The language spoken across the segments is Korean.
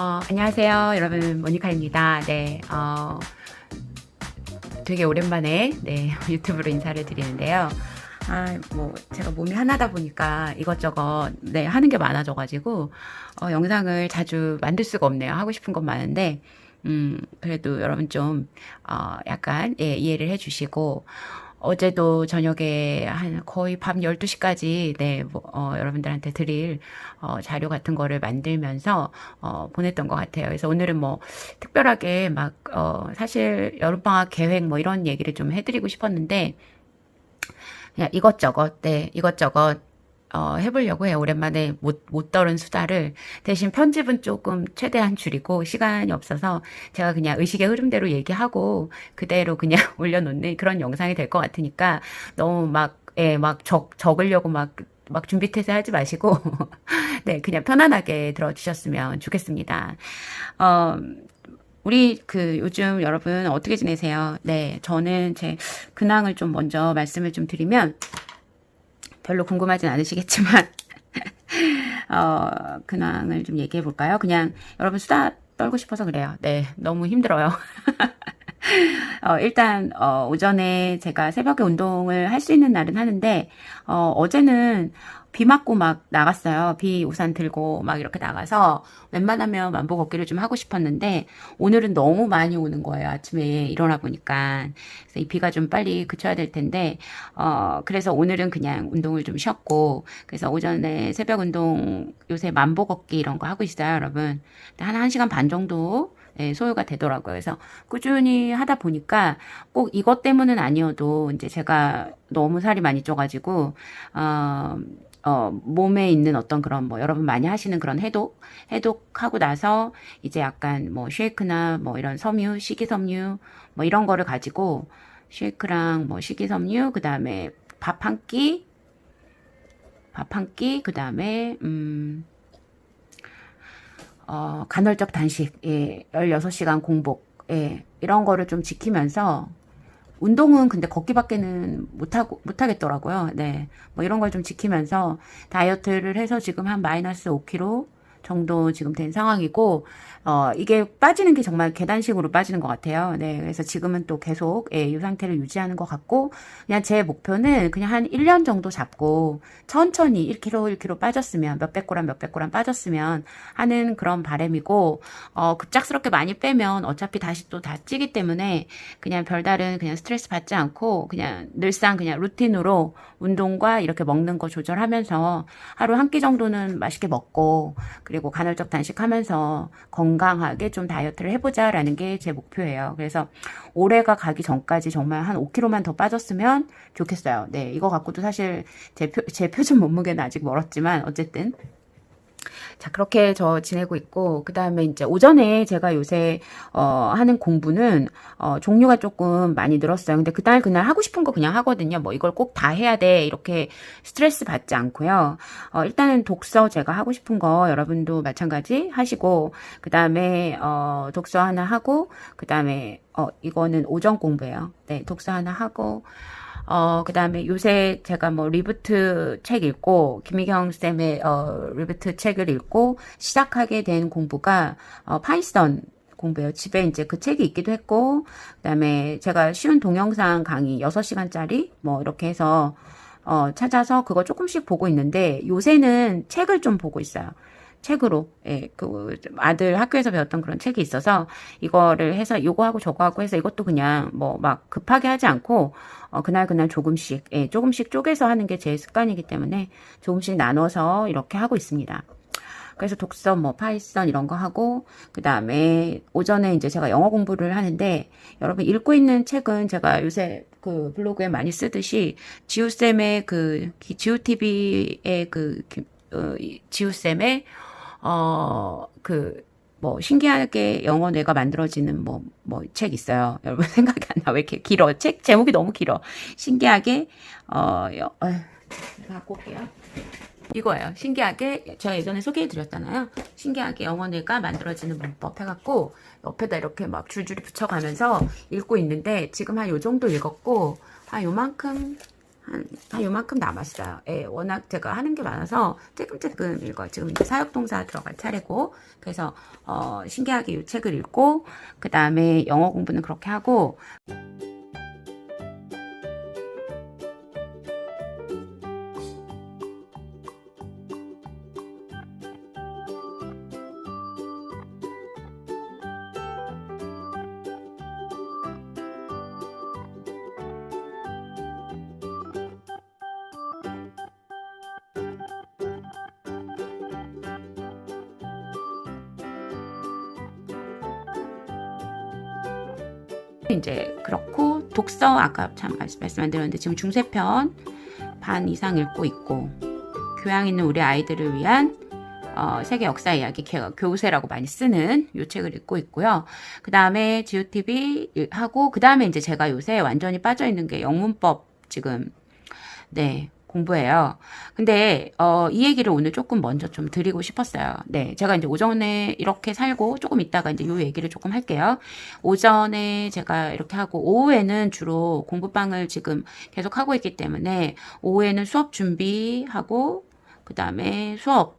어, 안녕하세요, 여러분 모니카입니다. 네, 어, 되게 오랜만에 네 유튜브로 인사를 드리는데요. 아, 뭐 제가 몸이 하나다 보니까 이것저것 네 하는 게 많아져가지고 어, 영상을 자주 만들 수가 없네요. 하고 싶은 건 많은데 음 그래도 여러분 좀 어, 약간 예, 이해를 해주시고. 어제도 저녁에 한 거의 밤 12시까지 네, 뭐, 어, 여러분들한테 드릴 어, 자료 같은 거를 만들면서 어, 보냈던 것 같아요. 그래서 오늘은 뭐 특별하게 막 어, 사실 여름방학 계획 뭐 이런 얘기를 좀 해드리고 싶었는데 그냥 이것저것 네, 이것저것 어, 해보려고 해요. 오랜만에 못, 못 떨은 수다를. 대신 편집은 조금 최대한 줄이고 시간이 없어서 제가 그냥 의식의 흐름대로 얘기하고 그대로 그냥 올려놓는 그런 영상이 될 것 같으니까 너무 막, 예, 막 적, 적으려고 막, 막 준비 태세 하지 마시고, 네, 그냥 편안하게 들어주셨으면 좋겠습니다. 어, 우리 그 요즘 여러분 어떻게 지내세요? 네, 저는 제 근황을 좀 먼저 말씀을 좀 드리면, 별로 궁금하진 않으시겠지만 어, 근황을 좀 얘기해 볼까요? 그냥 여러분 수다 떨고 싶어서 그래요. 네, 너무 힘들어요. 어, 일단 어, 오전에 제가 새벽에 운동을 할 수 있는 날은 하는데 어, 어제는 비 맞고 막 나갔어요. 비 우산 들고 막 이렇게 나가서 웬만하면 만보 걷기를 좀 하고 싶었는데 오늘은 너무 많이 오는 거예요. 아침에 일어나 보니까. 그래서 이 비가 좀 빨리 그쳐야 될 텐데 어 그래서 오늘은 그냥 운동을 좀 쉬었고 그래서 오전에 새벽 운동 요새 만보 걷기 이런 거 하고 있어요, 여러분. 한 1시간 반 정도 예, 소요가 되더라고요. 그래서 꾸준히 하다 보니까 꼭 이것 때문은 아니어도 이제 제가 너무 살이 많이 쪄가지고, 어, 어, 몸에 있는 어떤 그런 뭐 여러분 많이 하시는 그런 해독, 해독하고 나서 이제 약간 뭐 쉐이크나 뭐 이런 섬유, 식이섬유 뭐 이런 거를 가지고 쉐이크랑 뭐 식이섬유, 그 다음에 밥 한 끼, 밥 한 끼, 그 다음에, 음, 어, 간헐적 단식, 예, 16시간 공복, 예, 이런 거를 좀 지키면서, 운동은 근데 걷기밖에는 못하고, 못하겠더라고요. 네. 뭐 이런 걸 좀 지키면서 다이어트를 해서 지금 한 마이너스 5kg 정도 지금 된 상황이고, 어, 이게 빠지는 게 정말 계단식으로 빠지는 것 같아요. 네. 그래서 지금은 또 계속, 예, 이 상태를 유지하는 것 같고, 그냥 제 목표는 그냥 한 1년 정도 잡고, 천천히 1kg, 1kg 빠졌으면, 몇백 그램, 몇백 그램 빠졌으면 하는 그런 바람이고, 어, 급작스럽게 많이 빼면 어차피 다시 또 다 찌기 때문에, 그냥 별다른 그냥 스트레스 받지 않고, 그냥 늘상 그냥 루틴으로 운동과 이렇게 먹는 거 조절하면서 하루 한 끼 정도는 맛있게 먹고, 그리고 간헐적 단식하면서 건강하게 좀 다이어트를 해보자라는 게 제 목표예요. 그래서 올해가 가기 전까지 정말 한 5kg만 더 빠졌으면 좋겠어요. 네, 이거 갖고도 사실 제, 표, 제 표준 몸무게는 아직 멀었지만 어쨌든 자, 그렇게 저 지내고 있고, 그 다음에 이제 오전에 제가 요새, 어, 하는 공부는, 어, 종류가 조금 많이 늘었어요. 근데 그날 그날 하고 싶은 거 그냥 하거든요. 뭐 이걸 꼭 다 해야 돼. 이렇게 스트레스 받지 않고요. 어, 일단은 독서 제가 하고 싶은 거 여러분도 마찬가지 하시고, 그 다음에, 어, 독서 하나 하고, 그 다음에, 어, 이거는 오전 공부예요. 네, 독서 하나 하고, 어, 그 다음에 요새 제가 뭐 리부트 책 읽고, 김미경 쌤의, 어, 리부트 책을 읽고, 시작하게 된 공부가, 어, 파이썬 공부예요. 집에 이제 그 책이 있기도 했고, 그 다음에 제가 쉬운 동영상 강의 6시간짜리, 뭐, 이렇게 해서, 어, 찾아서 그거 조금씩 보고 있는데, 요새는 책을 좀 보고 있어요. 책으로 예, 그 아들 학교에서 배웠던 그런 책이 있어서 이거를 해서 요거 하고 저거 하고 해서 이것도 그냥 뭐 막 급하게 하지 않고 어, 그날 그날 조금씩 예, 조금씩 쪼개서 하는 게 제 습관이기 때문에 조금씩 나눠서 이렇게 하고 있습니다. 그래서 독서 뭐 파이썬 이런 거 하고 그 다음에 오전에 이제 제가 영어 공부를 하는데 여러분 읽고 있는 책은 제가 요새 그 블로그에 많이 쓰듯이 지우 쌤의 그 지우 TV의 그 어, 지우 쌤의 어, 그, 뭐, 신기하게 영어 뇌가 만들어지는 뭐, 뭐, 책 있어요. 여러분 생각이 안 나. 왜 이렇게 길어? 책 제목이 너무 길어. 신기하게, 어, 여, 어 갖고 올게요. 이거예요. 신기하게, 제가 예전에 소개해드렸잖아요. 신기하게 영어 뇌가 만들어지는 문법 해갖고, 옆에다 이렇게 막 줄줄이 붙여가면서 읽고 있는데, 지금 한 요 정도 읽었고, 한 요만큼, 한, 한 요만큼 남았어요. 예, 워낙 제가 하는 게 많아서 찔끔찔끔 읽어. 지금 이제 사역동사 들어갈 차례고, 그래서, 어, 신기하게 이 책을 읽고, 그 다음에 영어 공부는 그렇게 하고, 이제 그렇고 독서 아까 참 말씀, 안 드렸는데 지금 중세편 반 이상 읽고 있고 교양 있는 우리 아이들을 위한 어, 세계 역사 이야기 교- 교세라고 많이 쓰는 이 책을 읽고 있고요. 그 다음에 지오TV 하고 그 다음에 이제 제가 요새 완전히 빠져 있는 게 영문법 지금 네 공부해요. 근데 어, 이 얘기를 오늘 조금 먼저 좀 드리고 싶었어요. 네, 제가 이제 오전에 이렇게 살고 조금 있다가 이제 요 얘기를 조금 할게요. 오전에 제가 이렇게 하고 오후에는 주로 공부방을 지금 계속 하고 있기 때문에 오후에는 수업 준비하고 그 다음에 수업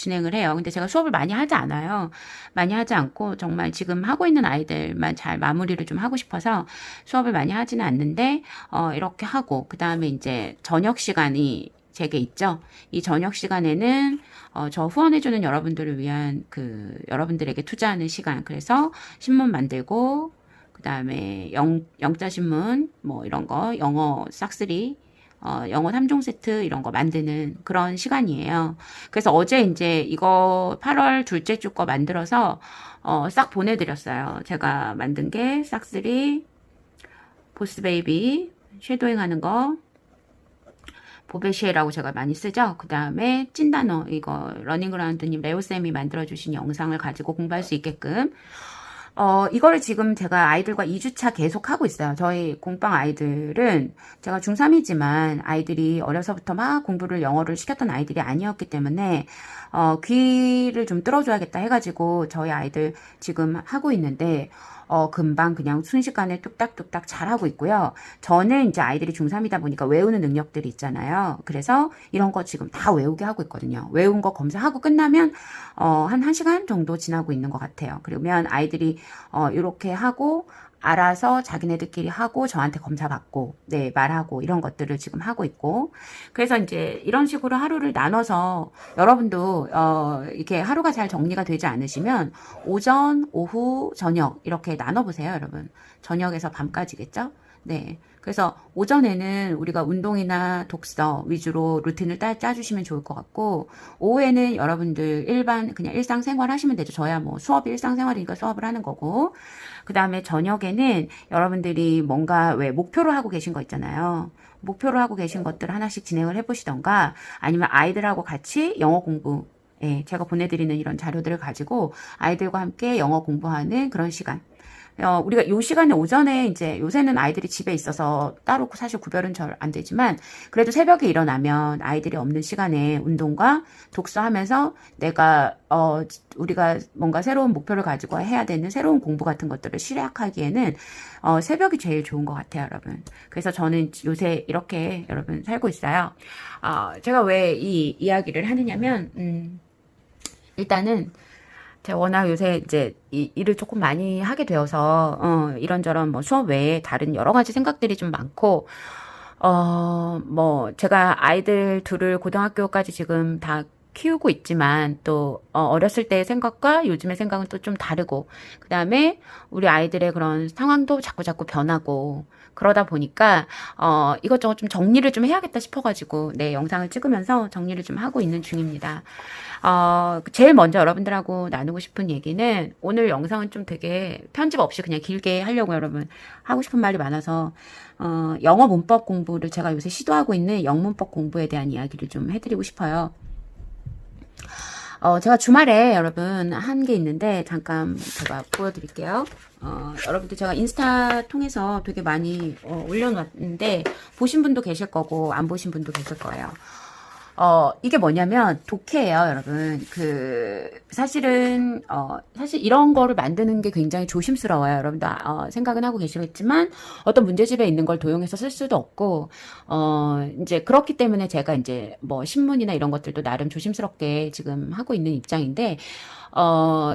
진행을 해요. 근데 제가 수업을 많이 하지 않아요. 많이 하지 않고 정말 지금 하고 있는 아이들만 잘 마무리를 좀 하고 싶어서 수업을 많이 하지는 않는데 어, 이렇게 하고 그 다음에 이제 저녁 시간이 제게 있죠. 이 저녁 시간에는 어, 저 후원해주는 여러분들을 위한 그 여러분들에게 투자하는 시간. 그래서 신문 만들고 그 다음에 영 영자 신문 뭐 이런 거 영어 싹쓸이 어, 영어 3종 세트 이런 거 만드는 그런 시간이에요. 그래서 어제 이제 이거 8월 둘째 주 거 만들어서 어, 싹 보내드렸어요. 제가 만든 게 싹쓸이 보스 베이비 쉐도잉 하는 거 보베시에라고 제가 많이 쓰죠. 그 다음에 찐단어 이거 러닝그라운드님 레오쌤이 만들어주신 영상을 가지고 공부할 수 있게끔 어, 이거를 지금 제가 아이들과 2주차 계속 하고 있어요. 저희 공방 아이들은 제가 중3이지만 아이들이 어려서부터 막 공부를 영어를 시켰던 아이들이 아니었기 때문에 어, 귀를 좀 뚫어줘야겠다 해가지고 저희 아이들 지금 하고 있는데 어, 금방 그냥 순식간에 뚝딱뚝딱 잘하고 있고요. 저는 이제 아이들이 중3이다 보니까 외우는 능력들이 있잖아요. 그래서 이런 거 지금 다 외우게 하고 있거든요. 외운 거 검사하고 끝나면, 어, 한 1시간 정도 지나고 있는 것 같아요. 그러면 아이들이, 어, 이렇게 하고, 알아서 자기네들끼리 하고 저한테 검사 받고 네 말하고 이런 것들을 지금 하고 있고. 그래서 이제 이런 식으로 하루를 나눠서 여러분도 어 이렇게 하루가 잘 정리가 되지 않으시면 오전 오후 저녁 이렇게 나눠 보세요 여러분. 저녁에서 밤까지겠죠? 네 그래서 오전에는 우리가 운동이나 독서 위주로 루틴을 따, 짜주시면 좋을 것 같고 오후에는 여러분들 일반 그냥 일상생활 하시면 되죠 저야 뭐 수업이 일상생활이니까 수업을 하는 거고 그 다음에 저녁에는 여러분들이 뭔가 왜 목표를 하고 계신 거 있잖아요. 목표를 하고 계신 것들 하나씩 진행을 해보시던가 아니면 아이들하고 같이 영어 공부 예, 제가 보내드리는 이런 자료들을 가지고 아이들과 함께 영어 공부하는 그런 시간. 어, 우리가 요 시간에 오전에 이제 요새는 아이들이 집에 있어서 따로 사실 구별은 잘 안 되지만 그래도 새벽에 일어나면 아이들이 없는 시간에 운동과 독서하면서 내가 어 우리가 뭔가 새로운 목표를 가지고 해야 되는 새로운 공부 같은 것들을 시작하기에는 어 새벽이 제일 좋은 것 같아요, 여러분. 그래서 저는 요새 이렇게 여러분 살고 있어요. 어 제가 왜 이 이야기를 하느냐면 음 일단은 제가 워낙 요새 이제 이 일을 조금 많이 하게 되어서 어, 이런저런 뭐 수업 외에 다른 여러 가지 생각들이 좀 많고 어, 뭐 제가 아이들 둘을 고등학교까지 지금 다 키우고 있지만 또 어, 어렸을 때의 생각과 요즘의 생각은 또 좀 다르고 그다음에 우리 아이들의 그런 상황도 자꾸 자꾸 변하고 그러다 보니까 어, 이것저것 좀 정리를 좀 해야겠다 싶어가지고 네 영상을 찍으면서 정리를 좀 하고 있는 중입니다. 어, 제일 먼저 여러분들하고 나누고 싶은 얘기는 오늘 영상은 좀 되게 편집 없이 그냥 길게 하려고 여러분 하고 싶은 말이 많아서 어, 영어 문법 공부를 제가 요새 시도하고 있는 영문법 공부에 대한 이야기를 좀 해드리고 싶어요. 어, 제가 주말에 여러분 한 게 있는데 잠깐 제가 보여드릴게요. 어, 여러분들 제가 인스타 통해서 되게 많이 어, 올려놨는데 보신 분도 계실 거고 안 보신 분도 계실 거예요. 어, 이게 뭐냐면 독해예요, 여러분. 그 사실은 어, 사실 이런 거를 만드는 게 굉장히 조심스러워요. 여러분도 어, 생각은 하고 계시겠지만 어떤 문제집에 있는 걸 도용해서 쓸 수도 없고 어, 이제 그렇기 때문에 제가 이제 뭐 신문이나 이런 것들도 나름 조심스럽게 지금 하고 있는 입장인데 어,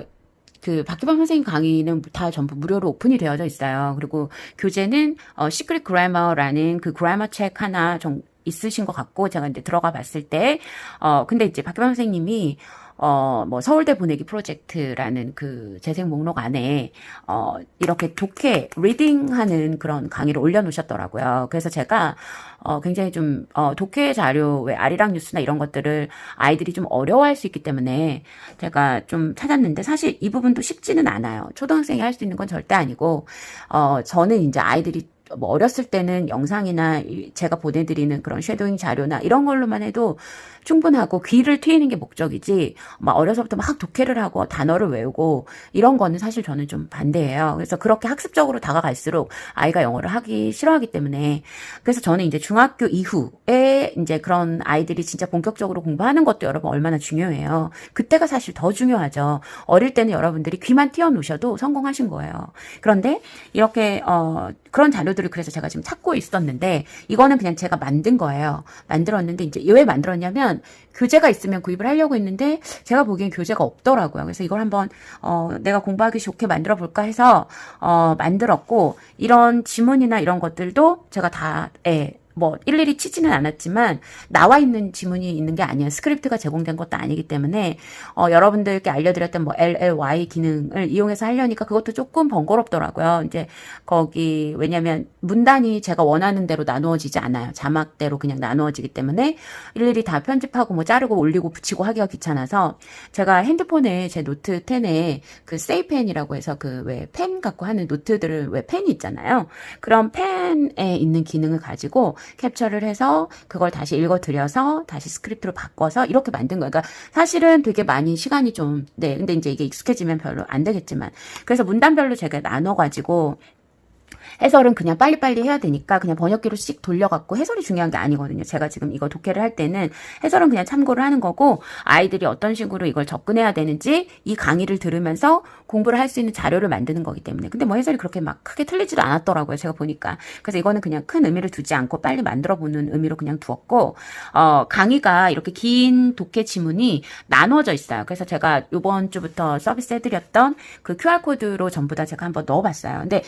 그 박기범 선생님 강의는 다 전부 무료로 오픈이 되어져 있어요. 그리고 교재는 어, 시크릿 그래머라는 그 그래머 책 하나 좀 있으신 것 같고 제가 이제 들어가 봤을 때 어, 근데 이제 박기범 선생님이 어, 뭐, 서울대 보내기 프로젝트라는 그 재생 목록 안에, 어, 이렇게 독해, 리딩하는 그런 강의를 올려놓으셨더라고요. 그래서 제가, 어, 굉장히 좀, 어, 독해 자료, 왜 아리랑 뉴스나 이런 것들을 아이들이 좀 어려워할 수 있기 때문에 제가 좀 찾았는데 사실 이 부분도 쉽지는 않아요. 초등학생이 할 수 있는 건 절대 아니고, 어, 저는 이제 아이들이 뭐 어렸을 때는 영상이나 이- 제가 보내드리는 그런 쉐도잉 자료나 이런 걸로만 해도 충분하고 귀를 트이는 게 목적이지 막 어려서부터 막 독해를 하고 단어를 외우고 이런 거는 사실 저는 좀 반대예요. 그래서 그렇게 학습적으로 다가갈수록 아이가 영어를 하기 싫어하기 때문에 그래서 저는 이제 중학교 이후에 이제 그런 아이들이 진짜 본격적으로 공부하는 것도 여러분 얼마나 중요해요. 그때가 사실 더 중요하죠. 어릴 때는 여러분들이 귀만 띄워 놓으셔도 성공하신 거예요. 그런데 이렇게 어 그런 자료 들을 그래서 제가 지금 찾고 있었는데 이거는 그냥 제가 만든 거예요. 만들었는데 이제 왜 만들었냐면 교재가 있으면 구입을 하려고 했는데 제가 보기엔 교재가 없더라고요. 그래서 이걸 한번 어 내가 공부하기 좋게 만들어 볼까 해서 어 만들었고 이런 지문이나 이런 것들도 제가 다 예. 뭐 일일이 치지는 않았지만 나와 있는 지문이 있는 게 아니에요. 스크립트가 제공된 것도 아니기 때문에 어, 여러분들께 알려드렸던 뭐 LLY 기능을 이용해서 하려니까 그것도 조금 번거롭더라고요. 이제 거기 왜냐면 문단이 제가 원하는 대로 나누어지지 않아요. 자막대로 그냥 나누어지기 때문에 일일이 다 편집하고 뭐 자르고 올리고 붙이고 하기가 귀찮아서 제가 핸드폰에 제 노트 10에 그 세이펜이라고 해서 그 왜 펜 갖고 하는 노트들을 왜 펜이 있잖아요. 그런 펜에 있는 기능을 가지고 캡처를 해서 그걸 다시 읽어드려서 다시 스크립트로 바꿔서 이렇게 만든 거예요. 그러니까 사실은 되게 많이 시간이 좀, 네. 근데 이제 이게 익숙해지면 별로 안 되겠지만. 그래서 문단별로 제가 나눠가지고 해설은 그냥 빨리빨리 해야 되니까 그냥 번역기로 씩 돌려갖고 해설이 중요한 게 아니거든요. 제가 지금 이거 독해를 할 때는 해설은 그냥 참고를 하는 거고 아이들이 어떤 식으로 이걸 접근해야 되는지 이 강의를 들으면서 공부를 할 수 있는 자료를 만드는 거기 때문에. 근데 뭐 해설이 그렇게 막 크게 틀리지도 않았더라고요. 제가 보니까. 그래서 이거는 그냥 큰 의미를 두지 않고 빨리 만들어 보는 의미로 그냥 두었고 어, 강의가 이렇게 긴 독해 지문이 나눠져 있어요. 그래서 제가 이번 주부터 서비스 해드렸던 그 QR코드로 전부 다 제가 한번 넣어봤어요. 근데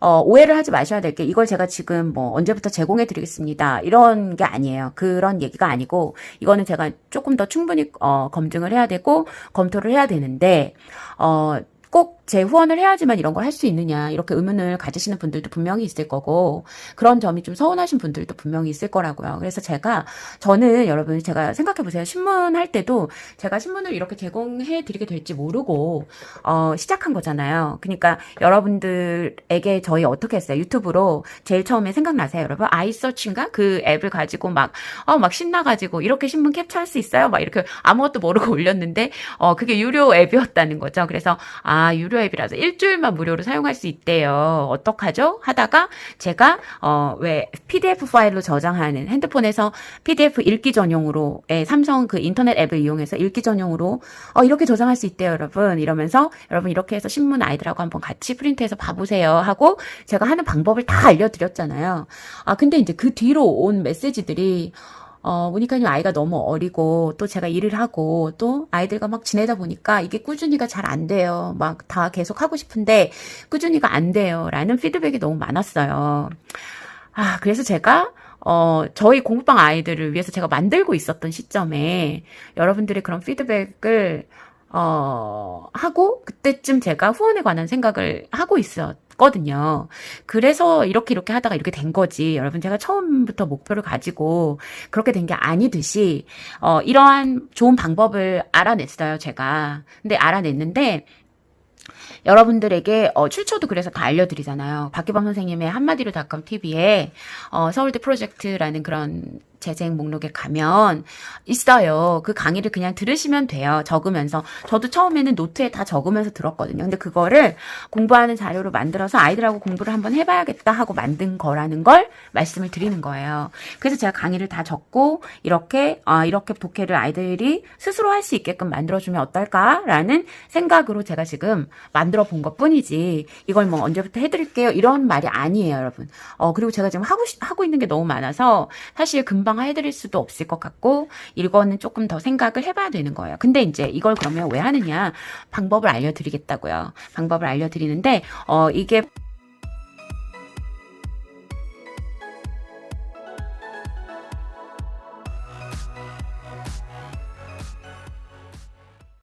어, 오해를 하지 마셔야 될 게 이걸 제가 지금 뭐 언제부터 제공해 드리겠습니다. 이런 게 아니에요. 그런 얘기가 아니고 이거는 제가 조금 더 충분히 어, 검증을 해야 되고 검토를 해야 되는데 어, 꼭 재후원을 해야지만 이런 걸 할 수 있느냐 이렇게 의문을 가지시는 분들도 분명히 있을 거고 그런 점이 좀 서운하신 분들도 분명히 있을 거라고요. 그래서 제가 저는 여러분 제가 생각해 보세요. 신문 할 때도 제가 신문을 이렇게 제공해 드리게 될지 모르고 어, 시작한 거잖아요. 그러니까 여러분들에게 저희 어떻게 했어요? 유튜브로 제일 처음에 생각나세요, 여러분? 아이서치인가 그 앱을 가지고 막 어, 막 신나가지고 이렇게 신문 캡처할 수 있어요? 막 이렇게 아무것도 모르고 올렸는데 어, 그게 유료 앱이었다는 거죠. 그래서 아 유료 앱이라서 일주일만 무료로 사용할 수 있대요. 어떡하죠? 하다가 제가 어, 왜 PDF 파일로 저장하는 핸드폰에서 PDF 읽기 전용으로 예, 삼성 그 인터넷 앱을 이용해서 읽기 전용으로 어, 이렇게 저장할 수 있대요, 여러분. 이러면서 여러분 이렇게 해서 신문 아이들하고 한번 같이 프린트해서 봐 보세요 하고 제가 하는 방법을 다 알려 드렸잖아요. 아 근데 이제 그 뒤로 온 메시지들이 어, 모니카님 아이가 너무 어리고, 또 제가 일을 하고, 또 아이들과 막 지내다 보니까 이게 꾸준히가 잘 안 돼요. 막 다 계속 하고 싶은데, 꾸준히가 안 돼요. 라는 피드백이 너무 많았어요. 아, 그래서 제가, 어, 저희 공부방 아이들을 위해서 제가 만들고 있었던 시점에 여러분들의 그런 피드백을, 어, 하고, 그때쯤 제가 후원에 관한 생각을 하고 있었 거든요. 그래서 이렇게 이렇게 하다가 이렇게 된 거지. 여러분, 제가 처음부터 목표를 가지고 그렇게 된 게 아니듯이, 어, 이러한 좋은 방법을 알아냈어요, 제가. 근데 알아냈는데, 여러분들에게 어, 출처도 그래서 다 알려드리잖아요. 박기범 선생님의 한마디로 닷컴 TV에 어, 서울대 프로젝트라는 그런 재생 목록에 가면 있어요. 그 강의를 그냥 들으시면 돼요. 적으면서. 저도 처음에는 노트에 다 적으면서 들었거든요. 근데 그거를 공부하는 자료로 만들어서 아이들하고 공부를 한번 해봐야겠다 하고 만든 거라는 걸 말씀을 드리는 거예요. 그래서 제가 강의를 다 적고 이렇게 아 이렇게 독해를 아이들이 스스로 할 수 있게끔 만들어주면 어떨까라는 생각으로 제가 지금 만들어 본 것 뿐이지 이걸 뭐 언제부터 해드릴게요 이런 말이 아니에요, 여러분. 어 그리고 제가 지금 하고 싶- 하고 있는 게 너무 많아서 사실 금방 해드릴 수도 없을 것 같고 이거는 조금 더 생각을 해봐야 되는 거예요. 근데 이제 이걸 그러면 왜 하느냐 방법을 알려드리겠다고요. 방법을 알려드리는데 어 이게